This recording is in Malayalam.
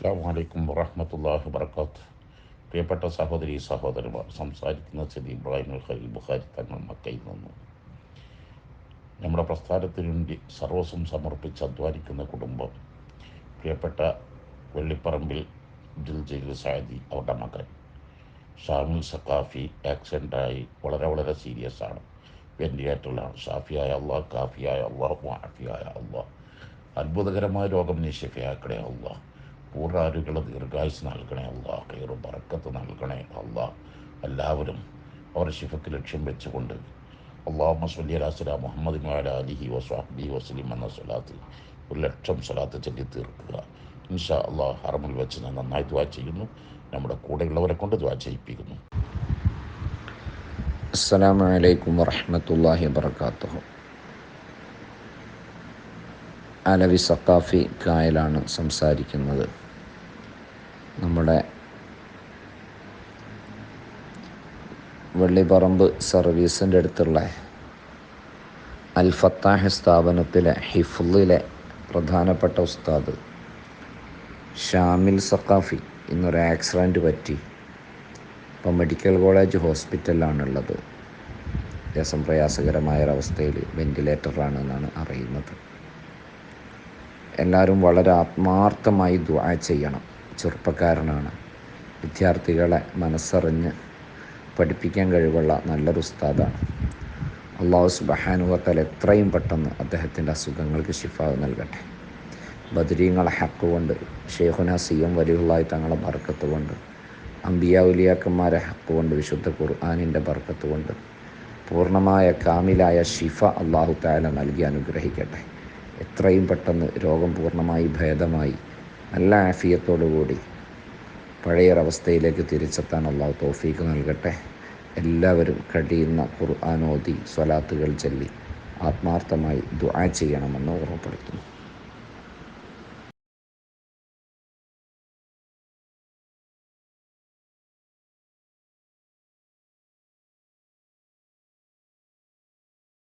അസ്സാം വലൈക്കും വറഹമത്തല്ലാഹി വർക്കാത്ത് പ്രിയപ്പെട്ട സഹോദരി സഹോദരന്മാർ സംസാരിക്കുന്ന ചെതി ഇബ്രാഹിം അൽ ഖലീൽ ബുഖാരി തങ്ങൾ മക്കയിൽ നിന്നു. നമ്മുടെ പ്രസ്ഥാനത്തിനു വേണ്ടി സർവസ്വം സമർപ്പിച്ച് അധ്വാനിക്കുന്ന കുടുംബം പ്രിയപ്പെട്ട വെള്ളിപ്പറമ്പിൽ ദിൽജയിൽ സാദി അവരുടെ മകൻ. ഷാമിൽ സഖാഫി ആക്സിഡന്റായി വളരെ വളരെ സീരിയസ് ആണ്. വെന്റിലേറ്ററിലാണ്. ഷാഫിയായ അള്ളാഹ് കാഫിയായ അള്ളാഹ് മാഫിയായ അള്ളാഹ്. അത്ഭുതകരമായ രോഗം നീ ഷെഫിയാക്കണേ അള്ളാഹ്. പൂർണാരോഗ്യമുള്ള ദീർഘായുസ് നൽകണേ അള്ളാഹ് കയറും പറക്കത്ത് നൽകണേ അള്ളാഹ് എല്ലാവരും അവർ ശിഫക്ക് ലക്ഷ്യം വെച്ചുകൊണ്ട് അള്ളാഹു മസ്വല്ലി അലാസ്ല മുഹമ്മദ് അലിഹി വസ്ബി വസ്ലിം എന്ന സ്വലാത്ത് ഒരു ലക്ഷം സ്വലാത്ത് ചൊല്ലി തീർക്കുക. ഇൻഷാ അള്ളാഹ് ഹറമിൽ വെച്ച് ഞാൻ നന്നായി ദ്വാ ചെയ്യുന്നു. നമ്മുടെ കൂടെയുള്ളവരെ കൊണ്ട് ദ്വാ ചെയ്യിപ്പിക്കുന്നു. അസ്സാം വലൈക്കും വറഹ്മത്തുള്ളാഹി വബർക്കാത്തുഹു അലവി സക്കാഫി കായലാണ് സംസാരിക്കുന്നത്. നമ്മുടെ വെള്ളിപ്പറമ്പ് സർവീസിന്റെ അടുത്തുള്ള അൽ ഫത്താഹ് സ്ഥാപനത്തിലെ ഹിഫുലിലെ പ്രധാനപ്പെട്ട ഉസ്താദ് ഷാമിൽ സക്കാഫി ഇന്നൊരു ആക്സിഡന്റ് പറ്റി. ഇപ്പം മെഡിക്കൽ കോളേജ് ഹോസ്പിറ്റലിലാണുള്ളത് ദേശം പ്രയാസകരമായ ഒരവസ്ഥയിൽ അറിയുന്നത്. എല്ലാവരും വളരെ ആത്മാർത്ഥമായി ദുആ ചെയ്യണം. ചെറുപ്പക്കാരനാണ്. വിദ്യാർത്ഥികളെ മനസ്സറിഞ്ഞ് പഠിപ്പിക്കാൻ കഴിവുള്ള നല്ലൊരു ഉസ്താദാണ്. അള്ളാഹു സുബഹാനുവത്തൽ എത്രയും പെട്ടെന്ന് അദ്ദേഹത്തിന്റെ അസുഖങ്ങൾക്ക് ശിഫാവ് നൽകട്ടെ. ബദരീങ്ങളെ ഹക്ക് കൊണ്ട് ഷെയ്ഖുന സി എം വലിയുള്ളായി തങ്ങളെ ബർക്കത്ത് കൊണ്ട് അമ്പിയ ഉലിയാക്കന്മാരെ ഹക്ക് കൊണ്ട് വിശുദ്ധ ഖുർആാനിന്റെ ബർക്കത്ത് കൊണ്ട് പൂർണമായ കാമിലായ ഷിഫ അള്ളാഹു താല നൽകി അനുഗ്രഹിക്കട്ടെ. എത്രയും പെട്ടെന്ന് രോഗം പൂർണമായി ഭേദമായി. നല്ല ആഫിയത്തോടുകൂടി പഴയൊരവസ്ഥയിലേക്ക് തിരിച്ചെത്താൻ അള്ളാഹു തോഫീക്ക് നൽകട്ടെ. എല്ലാവരും കഴിയുന്ന ഖുർആാനോദി സ്വലാത്തുകൾ ചൊല്ലി ആത്മാർത്ഥമായി ദുആ ചെയ്യണമെന്ന് ഓർമ്മപ്പെടുത്തുന്നു.